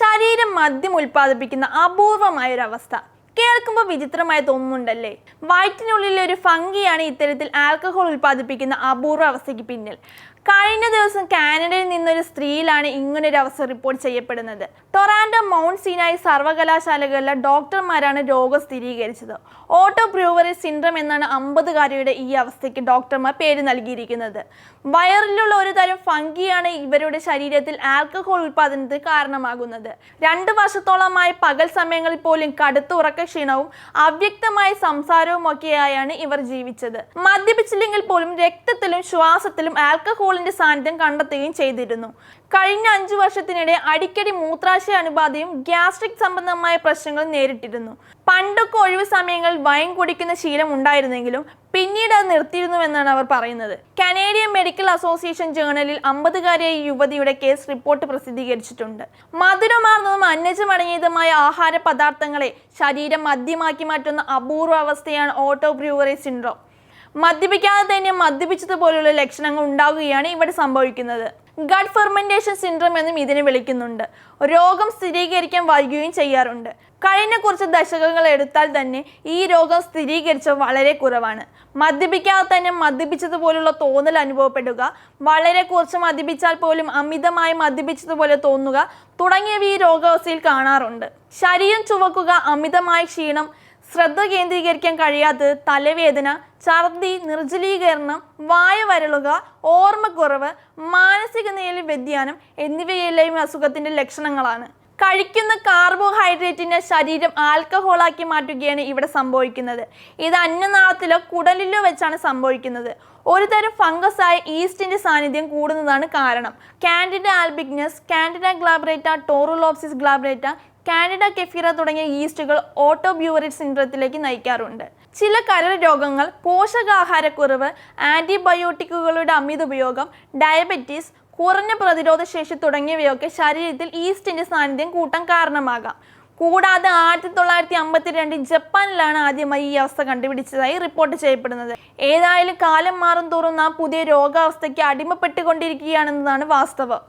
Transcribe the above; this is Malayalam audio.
ശരീരം മദ്യം ഉൽപ്പാദിപ്പിക്കുന്ന അപൂർവമായ ഒരു അവസ്ഥ കേൾക്കുമ്പോൾ വിചിത്രമായി തോന്നുന്നുണ്ടല്ലേ? വയറ്റിനുള്ളിലെ ഒരു ഫംഗിയാണ് ഇത്തരത്തിൽ ആൽക്കഹോൾ ഉൽപ്പാദിപ്പിക്കുന്ന അപൂർവ അവസ്ഥയ്ക്ക് പിന്നിൽ. കഴിഞ്ഞ ദിവസം കാനഡയിൽ നിന്നൊരു സ്ത്രീയിലാണ് ഇങ്ങനൊരു അവസ്ഥ റിപ്പോർട്ട് ചെയ്യപ്പെടുന്നത്. ടൊറാൻഡോ മൗണ്ട് സീനായി സർവകലാശാലകളിലെ ഡോക്ടർമാരാണ് രോഗം സ്ഥിരീകരിച്ചത്. ഓട്ടോ ബ്രൂവറി സിൻഡ്രം എന്നാണ് അമ്പതുകാരിയുടെ ഈ അവസ്ഥയ്ക്ക് ഡോക്ടർമാർ പേര് നൽകിയിരിക്കുന്നത്. വയറിലുള്ള ഒരു തരം ഫംഗിയാണ് ഇവരുടെ ശരീരത്തിൽ ആൽക്കഹോൾ ഉൽപ്പാദനത്തിന് കാരണമാകുന്നത്. രണ്ട് വർഷത്തോളമായി പകൽ സമയങ്ങളിൽ പോലും കടുത്ത ഉറക്കക്ഷീണവും അവ്യക്തമായ സംസാരവും ഒക്കെയായാണ് ഇവർ ജീവിച്ചത്. മദ്യപിച്ചില്ലെങ്കിൽ പോലും രക്തത്തിലും ശ്വാസത്തിലും ആൽക്കഹോളിന്റെ സാന്നിധ്യം കണ്ടെത്തുകയും ചെയ്തിരുന്നു. കഴിഞ്ഞ അഞ്ചു വർഷത്തിനിടെ അടിക്കടി മൂത്രാശയ അനുബാധയും ഗ്യാസ്ട്രിക് സംബന്ധമായ പ്രശ്നങ്ങളും നേരിട്ടിരുന്നു. പണ്ടൊക്കെ ഒഴിവ് സമയങ്ങളിൽ വൈൻ കുടിക്കുന്ന ശീലം ഉണ്ടായിരുന്നെങ്കിലും പിന്നീട് അത് നിർത്തിയിരുന്നുവെന്നാണ് അവർ പറയുന്നത്. കനേഡിയൻ മെഡിക്കൽ അസോസിയേഷൻ ജേണലിൽ അമ്പതുകാരിയായ യുവതിയുടെ കേസ് റിപ്പോർട്ട് പ്രസിദ്ധീകരിച്ചിട്ടുണ്ട്. മധുരമാർന്നതും അന്നജമടങ്ങിയതുമായ ആഹാര പദാർത്ഥങ്ങളെ ശരീരം മദ്യമാക്കി മാറ്റുന്ന അപൂർവ അവസ്ഥയാണ് ഓട്ടോ ബ്രൂവറി സിൻഡ്രോം. മദ്യപിക്കാതെ തന്നെ മദ്യപിച്ചതുപോലുള്ള ലക്ഷണങ്ങൾ ഉണ്ടാവുകയാണ് ഇവിടെ സംഭവിക്കുന്നത്. ഗഡ് ഫെർമെന്റേഷൻ സിൻഡ്രം എന്നും ഇതിനെ വിളിക്കുന്നുണ്ട്. രോഗം സ്ഥിരീകരിക്കാൻ വൈകുകയും ചെയ്യാറുണ്ട്. കഴിഞ്ഞ കുറച്ച് ദശകങ്ങൾ എടുത്താൽ തന്നെ ഈ രോഗം സ്ഥിരീകരിച്ച വളരെ കുറവാണ്. മദ്യപിക്കാതെ തന്നെ മദ്യപിച്ചതുപോലുള്ള തോന്നൽ അനുഭവപ്പെടുക വളരെ കുറച്ച് മദ്യപിച്ചാൽ പോലും അമിതമായി മദ്യപിച്ചതുപോലെ തോന്നുക തുടങ്ങിയവ ഈ രോഗാവസ്ഥയിൽ കാണാറുണ്ട്. ശരീരം ചുവക്കുക അമിതമായ ക്ഷീണം ശ്രദ്ധ കേന്ദ്രീകരിക്കാൻ കഴിയാത്തത് തലവേദന ഛർദി നിർജലീകരണം വായ വരളുക ഓർമ്മക്കുറവ് മാനസിക നിലയിൽ വ്യതിയാനം എന്നിവയെല്ലാം അസുഖത്തിന്റെ ലക്ഷണങ്ങളാണ്. കഴിക്കുന്ന കാർബോഹൈഡ്രേറ്റിനെ ശരീരം ആൽക്കഹോളാക്കി മാറ്റുകയാണ് ഇവിടെ സംഭവിക്കുന്നത്. ഇത് അന്നനാളത്തിലോ കുടലിലോ വെച്ചാണ് സംഭവിക്കുന്നത്. ഒരു തരം ഫംഗസായ ഈസ്റ്റിന്റെ സാന്നിധ്യം കൂടുന്നതാണ് കാരണം. Candida albicans Candida glabrata Torulopsis glabrata Candida kefyr തുടങ്ങിയ ഈസ്റ്റുകൾ ഓട്ടോബ്യൂറിറ്റ് സിൻഡ്രത്തിലേക്ക് നയിക്കാറുണ്ട്. ചില കരൾ രോഗങ്ങൾ പോഷകാഹാരക്കുറവ് ആന്റിബയോട്ടിക്കുകളുടെ അമിത ഉപയോഗം ഡയബറ്റീസ് കുറഞ്ഞ പ്രതിരോധ ശേഷി തുടങ്ങിയവയൊക്കെ ശരീരത്തിൽ ഈസ്റ്റിന്റെ സാന്നിധ്യം കൂട്ടാൻ കാരണമാകാം. കൂടാതെ ആയിരത്തി തൊള്ളായിരത്തി അമ്പത്തിരണ്ടിൽ ജപ്പാനിലാണ് ആദ്യമായി ഈ അവസ്ഥ കണ്ടുപിടിച്ചതായി റിപ്പോർട്ട് ചെയ്യപ്പെടുന്നത്. ഏതായാലും കാലം മാറും തോറും നാം പുതിയ രോഗാവസ്ഥയ്ക്ക് അടിമപ്പെട്ടുകൊണ്ടിരിക്കുകയാണെന്നതാണ് വാസ്തവം.